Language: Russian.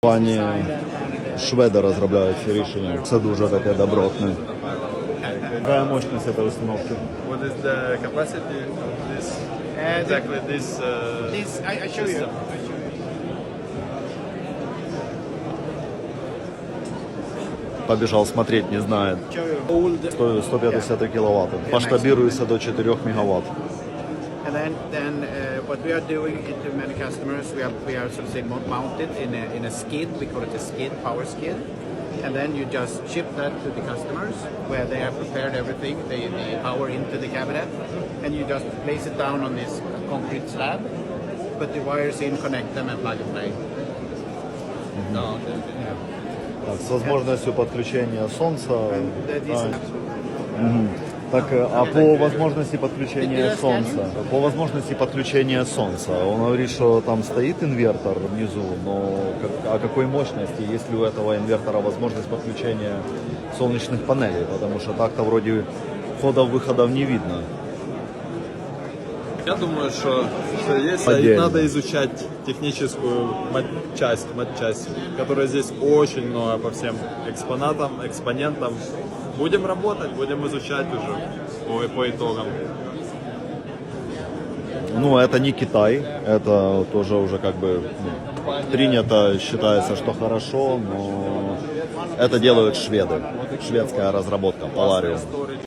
Пані шведи розробляють ці рішення. Це дуже таке добротне. Яка мощність цієї установки? What is the capacity of this? Uh, exactly this. Uh, This, I, I show you. system. Побежал смотреть, не знает. Show you. Old, Сто- 150 киловатт. Масштабируется до 4 мегаватт. and then, then uh, what we are doing to many customers, we are, we are sort of say mount- mounted in a, in a skid. We call it a skid, power skid. And then you just ship that to the customers where they have prepared everything, the, the power into the cabinet, and you just place it down on this concrete slab, put the wires in, connect them, and plug and play. No, okay, okay. Так, с возможностью подключения солнца. And uh, this, А, Так, а по возможности подключения солнца, по возможности подключения солнца, он говорит, что там стоит инвертор внизу, но как- о какой мощности, есть ли у этого инвертора возможность подключения солнечных панелей, потому что так-то вроде входов-выходов не видно. Я думаю, что, что есть, Отдельно. и надо изучать техническую мат- часть, матчасть, которая здесь очень много по всем экспонатам, экспонентам. Будем работать, будем изучать уже по, по итогам. Ну, это не Китай, это тоже уже как бы ну, принято, считается, что хорошо, но это делают шведы, шведская разработка, Polarium.